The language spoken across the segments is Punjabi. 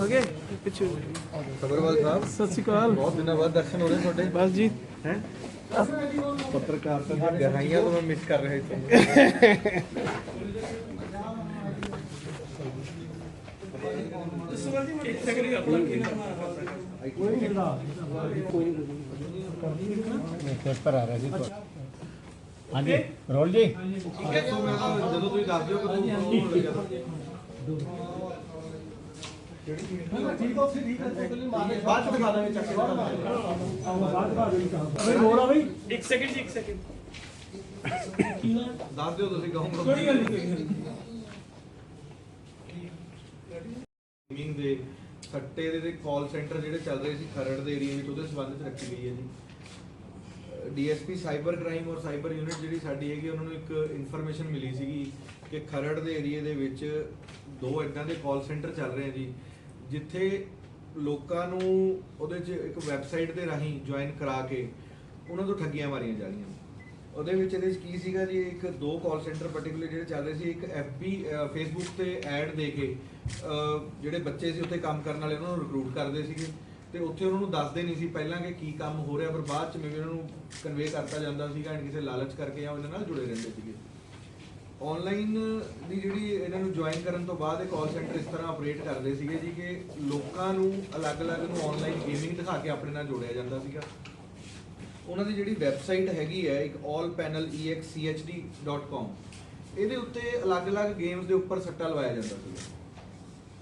ਹੋ ਗਏ ਪਿੱਛੇ ਹੋ ਜਾਓ। ਸਬਰਵਾਲ ਸਾਹਿਬ ਸਤਿ ਸ਼੍ਰੀ ਅਕਾਲ ਬਹੁਤ ਦਿਨਾਂ ਬਾਅਦ ਦਰਸ਼ਨ ਹੋ ਰਹੇ ਤੁਹਾਡੇ ਬਸ ਜੀ ਹੈ ਪੱਤਰਕਾਰਤਾ ਦੀਆਂ ਗਹਿਰਾਈਆਂ ਤੋਂ ਮੈਂ ਮਿਸ ਕਰ ਰਿਹਾ ਤੁਹਾਨੂੰ ਪੇਪਰ ਆ ਰਿਹਾ ਸੀ ਹਾਂਜੀ ਰੋਲ ਜੀ ਜਦੋਂ ਤੁਸੀਂ ਦੱਸ ਦਿਓ ਕਿ ਬਾਅਦ ਚ ਦਿਖਾ ਦਾਂਗੇ ਚੱਕ ਕੇ ਇੱਕ ਸੈਕਿੰਡ ਜੀ ਇੱਕ ਸੈਕਿੰਡ। ਦੱਸ ਦਿਓ ਤੁਸੀਂ ਕਹੋਗੇ ਕੋਈ ਗੱਲ ਨਹੀਂ ਗੇਮਿੰਗ ਦੇ ਸੱਟੇ ਦੇ ਤੇ ਕਾਲ ਸੈਂਟਰ ਜਿਹੜੇ ਚੱਲ ਰਹੇ ਸੀ ਖਰੜ ਦੇ ਏਰੀਆ ਵਿੱਚ ਉਹਦੇ ਸੰਬੰਧ ਵਿੱਚ ਰੱਖੀ ਗਈ ਹੈ ਜੀ। ਡੀਐਸਪੀ ਸਾਈਬਰ ਕ੍ਰਾਈਮ ਔਰ ਸਾਈਬਰ ਯੂਨਿਟ ਜਿਹੜੀ ਸਾਡੀ ਹੈਗੀ ਉਹਨਾਂ ਨੂੰ ਇੱਕ ਇਨਫੋਰਮੇਸ਼ਨ ਮਿਲੀ ਸੀਗੀ ਕਿ ਖਰੜ ਦੇ ਏਰੀਆ ਦੇ ਵਿੱਚ ਦੋ ਇਦਾਂ ਦੇ ਕਾਲ ਸੈਂਟਰ ਚੱਲ ਰਹੇ ਆ ਜੀ। ਜਿੱਥੇ ਲੋਕਾਂ ਨੂੰ ਉਹਦੇ 'ਚ ਇੱਕ ਵੈਬਸਾਈਟ ਦੇ ਰਾਹੀਂ ਜੁਆਇਨ ਕਰਾ ਕੇ ਉਹਨਾਂ ਤੋਂ ਠੱਗੀਆਂ ਮਾਰੀਆਂ ਜਾ ਰਹੀਆਂ ਉਹਦੇ ਵਿੱਚ ਇਹਦੇ 'ਚ ਕੀ ਸੀਗਾ ਜੀ, ਇੱਕ ਦੋ ਕਾਲ ਸੈਂਟਰ ਪਾਰਟਿਕੂਲਰ ਜਿਹੜੇ ਚੱਲ ਰਹੇ ਸੀ, ਇੱਕ FB ਫੇਸਬੁੱਕ ਤੇ ਐਡ ਦੇ ਕੇ ਜਿਹੜੇ ਬੱਚੇ ਸੀ ਉੱਥੇ ਕੰਮ ਕਰਨ ਵਾਲੇ, ਉਹਨਾਂ ਨੂੰ ਰਿਕਰੂਟ ਕਰਦੇ ਸੀਗੇ। ਤੇ ਉੱਥੇ ਉਹਨਾਂ ਨੂੰ ਦੱਸਦੇ ਨਹੀਂ ਸੀ ਪਹਿਲਾਂ ਕਿ ਕੀ ਕੰਮ ਹੋ ਰਿਹਾ, ਪਰ ਬਾਅਦ ਚ ਮੇਵੇਂ ਉਹਨਾਂ ਨੂੰ ਕਨਵੇ ਕਰਤਾ ਜਾਂਦਾ ਸੀਗਾ ਐਂਡ ਕਿਸੇ ਲਾਲਚ ਕਰਕੇ ਜਾਂ ਉਹਨਾਂ ਨਾਲ ਜੁੜੇ ਰਹਿੰਦੇ ਸੀਗੇ। ਆਨਲਾਈਨ ਦੀ ਜਿਹੜੀ ਇਹਨਾਂ ਨੂੰ ਜੁਆਇਨ ਕਰਨ ਤੋਂ ਬਾਅਦ ਇਹ ਕਾਲ ਸੈਂਟਰ ਇਸ ਤਰ੍ਹਾਂ ਆਪਰੇਟ ਕਰਦੇ ਸੀਗੇ ਜੀ ਕਿ ਲੋਕਾਂ ਨੂੰ ਅਲੱਗ-ਅਲੱਗ ਨੂੰ ਆਨਲਾਈਨ ਗੇਮਿੰਗ ਦਿਖਾ ਕੇ ਆਪਣੇ ਨਾਲ ਜੋੜਿਆ ਜਾਂਦਾ ਸੀਗਾ। ਉਹਨਾਂ ਦੀ ਜਿਹੜੀ ਵੈਬਸਾਈਟ ਹੈਗੀ ਹੈ, ਇੱਕ allpanelexchd.com ਇਹਦੇ ਉੱਤੇ ਅਲੱਗ-ਅਲੱਗ ਗੇਮਸ ਦੇ ਉੱਪਰ ਸੱਟਾ ਲਵਾਇਆ ਜਾਂਦਾ ਸੀਗਾ।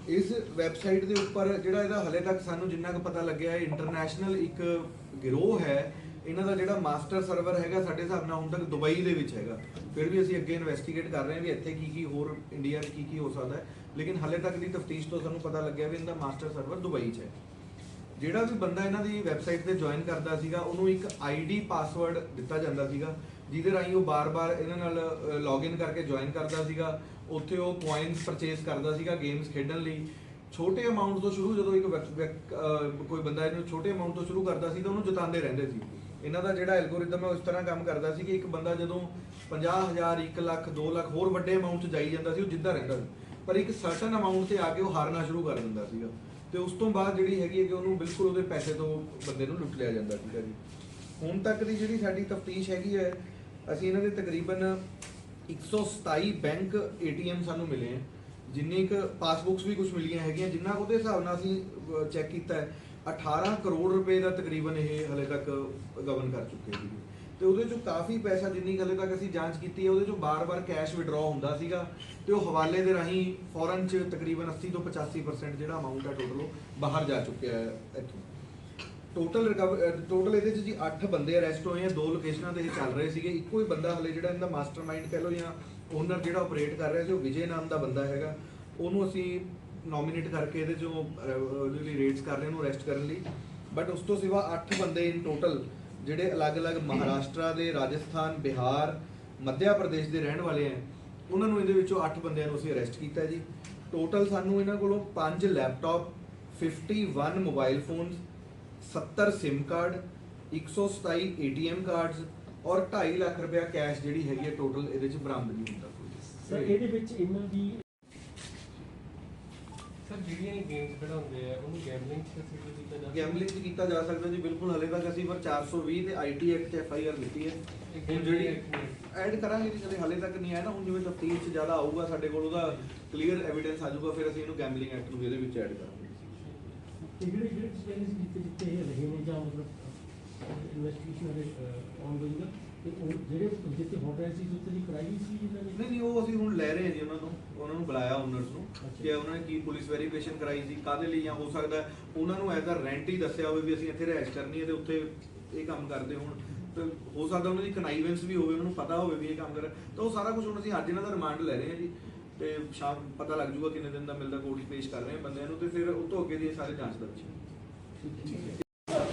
ਇਸ ਵੈਬਸਾਈਟ ਦੇ ਉੱਪਰ ਜਿਹੜਾ ਇਹਦਾ ਹਲੇ ਤੱਕ ਸਾਨੂੰ ਜਿੰਨਾ ਕੁ ਪਤਾ ਲੱਗਿਆ ਹੈ ਇੰਟਰਨੈਸ਼ਨਲ ਇੱਕ ਗਿਰੋਹ ਹੈ ਇਹਨਾਂ ਦਾ ਜਿਹੜਾ ਮਾਸਟਰ ਸਰਵਰ ਹੈਗਾ ਸਾਡੇ ਹਿਸਾਬ ਨਾਲ ਹੁਣ ਤੱਕ ਦੁਬਈ ਦੇ ਵਿੱਚ ਹੈਗਾ। ਫਿਰ ਵੀ ਅਸੀਂ ਅੱਗੇ ਇਨਵੈਸਟੀਗੇਟ ਕਰ ਰਹੇ ਹਾਂ ਵੀ ਇੱਥੇ ਕੀ ਕੀ ਹੋਰ ਇੰਡੀਆ 'ਚ ਕੀ ਕੀ ਹੋ ਸਕਦਾ ਹੈ। ਲੇਕਿਨ ਹਾਲੇ ਤੱਕ ਦੀ ਤਫਤੀਸ਼ ਤੋਂ ਸਾਨੂੰ ਪਤਾ ਲੱਗਿਆ ਵੀ ਇਹਦਾ ਮਾਸਟਰ ਸਰਵਰ ਦੁਬਈ 'ਚ ਹੈ। ਜਿਹੜਾ ਵੀ ਬੰਦਾ ਇਹਨਾਂ ਦੀ ਵੈਬਸਾਈਟ ਤੇ ਜੁਆਇਨ ਕਰਦਾ ਸੀਗਾ, ਉਹਨੂੰ ਇੱਕ ਆਈਡੀ ਪਾਸਵਰਡ ਦਿੱਤਾ ਜਾਂਦਾ ਸੀਗਾ, ਜਿਹਦੇ ਰਾਹੀਂ ਉਹ ਬਾਰ-ਬਾਰ ਇਹਨਾਂ ਨਾਲ ਲੌਗਇਨ ਕਰਕੇ ਜੁਆਇਨ ਕਰਦਾ ਸੀਗਾ। ਉੱਥੇ ਉਹ ਪੁਆਇੰਟਸ ਪਰਚੇਸ ਕਰਦਾ ਸੀਗਾ ਗੇਮਸ ਖੇਡਣ ਲਈ। ਛੋਟੇ ਅਮਾਉਂਟ ਤੋਂ ਸ਼ੁਰੂ ਜਦੋਂ ਇੱਕ ਵਿਅਕ- ਕੋਈ ਬੰਦਾ ਇਹਨੂੰ ਛੋਟੇ ਅਮਾਉਂਟ ਤੋਂ ਸ਼ੁਰੂ ਕਰਦਾ ਸੀ ਤਾਂ ਉਹਨੂੰ ਜਿਤਾਉਂਦੇ ਰਹਿੰਦੇ ਸੀ। ਇਹਨਾਂ ਦਾ ਜਿਹੜਾ ਐਲਗੋਰਿਦਮ ਹੈ ਉਸ ਤਰ੍ਹਾਂ ਕੰਮ ਕਰਦਾ ਸੀ ਕਿ ਇੱਕ ਬੰਦਾ ਜਦੋਂ 50000 1 ਲੱਖ 2 ਲੱਖ ਹੋਰ ਵੱਡੇ ਅਮਾਉਂਟ 'ਚ ਜਾਈ ਜਾਂਦਾ ਸੀ, ਉਹ ਜਿੱਦਾਂ ਰਹਿੰਦਾ ਸੀ। ਪਰ ਇੱਕ ਸਰਟਨ ਅਮਾਉਂਟ ਤੇ ਆ ਕੇ ਉਹ ਹਾਰਨਾ ਸ਼ੁਰੂ ਕਰ ਦਿੰਦਾ ਸੀਗਾ। ਤੇ ਉਸ ਤੋਂ ਬਾਅਦ ਜਿਹੜੀ ਹੈਗੀ ਹੈ ਕਿ ਉਹਨੂੰ ਬਿਲਕੁਲ ਉਹਦੇ ਪੈਸੇ ਤੋਂ ਬੰਦੇ ਨੂੰ ਲੁੱਟ ਲਿਆ ਜਾਂਦਾ ਸੀਗਾ ਜੀ। ਹੁਣ ਤੱਕ ਦੀ ਜਿਹੜੀ ਸਾਡੀ ਤਫਤੀਸ਼ ਹੈਗੀ ਹੈ, ਅਸੀਂ ਇਹਨਾਂ ਦੇ ਤਕਰੀਬਨ 127 ਬੈਂਕ ਏਟੀਐਮ ਸਾਨੂੰ ਮਿਲੇ ਹੈ। ਜਿੰਨੀ ਕੁ ਪਾਸਬੁੱਕਸ ਵੀ ਕੁਝ ਮਿਲੀਆਂ ਹੈਗੀਆਂ, ਜਿੰਨਾ ਉਹਦੇ ਹਿਸਾਬ ਨਾਲ ਅਸੀਂ ਚੈੱਕ ਕੀਤਾ ਹੈ 18 ਕਰੋੜ ਰੁਪਏ ਦਾ ਤਕਰੀਬਨ ਇਹ ਹਲੇ ਤੱਕ ਗਵਨ ਕਰ ਚੁੱਕੇ ਸੀ ਤੇ ਉਹਦੇ ਚੋਂ ਕਾਫੀ ਪੈਸਾ ਜਿੰਨੀ ਕੁ ਹਲੇ ਤੱਕ ਅਸੀਂ ਜਾਂਚ ਕੀਤੀ ਹੈ, ਉਹਦੇ ਚੋਂ ਬਾਰ-ਬਾਰ ਕੈਸ਼ ਵਿਡਰਾਅ ਹੁੰਦਾ ਸੀਗਾ ਤੇ ਉਹ ਹਵਾਲੇ ਦੇ ਰਾਹੀਂ ਫੋਰਨ ਚ ਤਕਰੀਬਨ 80 ਤੋਂ 85% ਜਿਹੜਾ ਅਮਾਉਂਟ ਹੈ ਟੋਟਲ ਉਹ ਬਾਹਰ ਜਾ ਚੁੱਕਿਆ ਹੈ ਇੱਥੋਂ। ਟੋਟਲ ਟੋਟਲ ਇਹਦੇ ਚ ਜੀ 8 ਬੰਦੇ ਅਰੈਸਟ ਹੋਏ ਆ ਦੋ ਲੋਕੇਸ਼ਨਾਂ ਤੇ ਇਹ ਚੱਲ ਰਹੇ ਸੀਗੇ। ਇੱਕੋ ਹੀ ਬੰਦਾ ਹਲੇ ਜਿਹੜਾ ਇਹਦਾ ਮਾਸਟਰਮਾਈਂਡ ਕਹਿ ਲਓ ਜਾਂ ਓਨਰ ਜਿਹੜਾ ਆਪਰੇਟ ਕਰ ਰਿਹਾ ਸੀ, ਉਹ ਵਿਜੇ ਨਾਮ ਦਾ ਬੰਦਾ ਹੈਗਾ। ਉਹਨੂੰ ਅਸੀਂ ਨੋਮੀਨੇਟ ਕਰਕੇ ਇਹਦੇ ਚੋਂ ਉਹਦੇ ਲਈ ਰੇਟਸ ਕਰ ਰਹੇ ਉਹਨੂੰ ਅਰੈਸਟ ਕਰਨ ਲਈ। ਬਟ ਉਸ ਤੋਂ ਸਿਵਾ 8 ਬੰਦੇ ਇਨ ਟੋਟਲ ਜਿਹੜੇ ਅਲੱਗ-ਅਲੱਗ ਮਹਾਰਾਸ਼ਟਰ ਦੇ, ਰਾਜਸਥਾਨ, ਬਿਹਾਰ ਮੱਧ ਪ੍ਰਦੇਸ਼ ਦੇ ਰਹਿਣ ਵਾਲੇ ਆ ਉਹਨਾਂ ਨੂੰ ਇਹਦੇ ਵਿੱਚੋਂ 8 ਬੰਦਿਆਂ ਨੂੰ ਅਸੀਂ ਅਰੈਸਟ ਕੀਤਾ ਜੀ। ਟੋਟਲ ਸਾਨੂੰ ਇਹਨਾਂ ਕੋਲੋਂ 5 laptop 51 mobile phones 70 SIM card 127 ATM cards ਔਰ 2.5 ਲੱਖ ਰੁਪਇਆ ਕੈਸ਼ ਜਿਹੜੀ ਹੈਗੀ ਹੈ ਟੋਟਲ ਇਹਦੇ ਚ ਨਹੀਂ ਹੁੰਦਾ ਸਰ ਇਹਦੇ ਵਿੱਚ ਇਹਨਾਂ ਦੀ ਸਰ ਜਿਹੜੀਆਂ ਇਹ ਗੇਮਸ ਖਿਡਾਉਂਦੇ ਆ ਉਹਨੂੰ ਗੈਮਲਿੰਗ ਸਪੈਸੀਫਿਕ ਕੀਤਾ ਜਾਂਦਾ ਗੈਮਲਿੰਗ ਚ ਕੀਤਾ ਜਾ ਸਕਦਾ ਜੀ ਬਿਲਕੁਲ ਹਲੇ ਤੱਕ ਅਸੀਂ ਪਰ 420 ਤੇ IT act F I R ਲਿੱਤੀ ਹੈ। ਹੁਣ ਜਿਹੜੀ ਐਡ ਕਰਾਂਗੇ ਜੀ ਕਦੇ ਹਲੇ ਤੱਕ ਨਹੀਂ ਆਇਆ ਨਾ ਹੁਣ ਜਿਵੇਂ ਤਫਤੀਸ਼ ਚ ਜ਼ਿਆਦਾ ਆਊਗਾ ਸਾਡੇ ਕੋਲ ਉਹਦਾ ਕਲੀਅਰ ਐਵੀਡੈਂਸ ਆ ਜਾਊਗਾ ਫਿਰ ਅਸੀਂ ਇਹਨੂੰ ਗੈਮਲਿੰਗ ਐਕਟ ਨੂੰ ਇਹਦੇ ਵਿੱਚ ਐਡ ਕਰਾਂਗੇ। ਜਿਹੜੇ ਜਿਹੜੇ ਚੈਲੰਜ ਜਿੱਤੇ ਜਿੱਤੇ ਇਹ ਰਹੇ ਨੇ ਜਾਂ ਮਤਲਬ ਇਨਵੈਸਟੀਗੇਸ਼ਨ ਦੇ ਆਨਗੋਇੰਗ ਤੇ ਉਹ ਜਿਹੜੇ ਜਿੱਤੇ ਹੋ ਰਹੇ ਸੀ ਉੱਤੇ ਦੀ ਕਰਾਈ ਸੀ ਇਹਨਾਂ ਨੇ? ਨਹੀਂ ਨਹੀਂ ਉਹ ਅਸੀਂ ਹੁਣ ਲੈ ਰਹੇ ਹਾਂ ਜੀ ਉਹਨਾਂ ਨੂੰ। ਉਹਨਾਂ ਨੂੰ ਬੁਲਾਇਆ ਓਨਰਸ ਨੂੰ ਕਿ ਉਹਨਾਂ ਨੇ ਕੀ ਪੁਲਿਸ ਵੈਰੀਫਿਕੇਸ਼ਨ ਕਰਾਈ ਸੀ ਕਾਦੇ ਲਈ ਜਾਂ ਹੋ ਸਕਦਾ ਉਹਨਾਂ ਨੂੰ ਐਜ਼ ਅ ਰੈਂਟ ਹੀ ਦੱਸਿਆ ਹੋਵੇ ਵੀ ਅਸੀਂ ਇੱਥੇ ਰਹਿਸ਼ ਕਰਨੀ ਹੈ ਤੇ ਉੱਥੇ ਇਹ ਕੰਮ ਕਰਦੇ ਹੋਣ। ਤੇ ਹੋ ਸਕਦਾ ਉਹਨਾਂ ਦੀ ਕਨਾਈਵੈਂਸ ਵੀ ਹੋਵੇ ਉਹਨਾਂ ਨੂੰ ਪਤਾ ਹੋਵੇ ਵੀ ਇਹ ਕੰਮ ਕਰ ਤਾਂ ਉਹ ਸਾਰਾ ਕੁਝ ਹੁਣ ਅਸੀਂ ਅੱਜ ਇਹਨਾਂ ਦਾ ਰਿਮਾਂਡ ਲੈ ਰਹੇ ਹਾਂ ਜੀ। ਤੇ ਸ਼ਾਮ ਪਤਾ ਲੱਗ ਜੂਗਾ ਕਿੰਨੇ ਦਿਨ ਦਾ ਮਿਲਦਾ ਕੋਰਟ ਪੇਸ਼ ਕਰ ਰਹੇ ਹਾਂ ਬੰਦਿਆਂ ਨੂੰ ਤੇ ਫਿਰ ਉਹ ਤੋਂ ਅੱਗੇ ਦੀ ਇਹ ਸਾਰੇ ਜਾਂਚ ਦਾ ਵਿਸ਼ਾ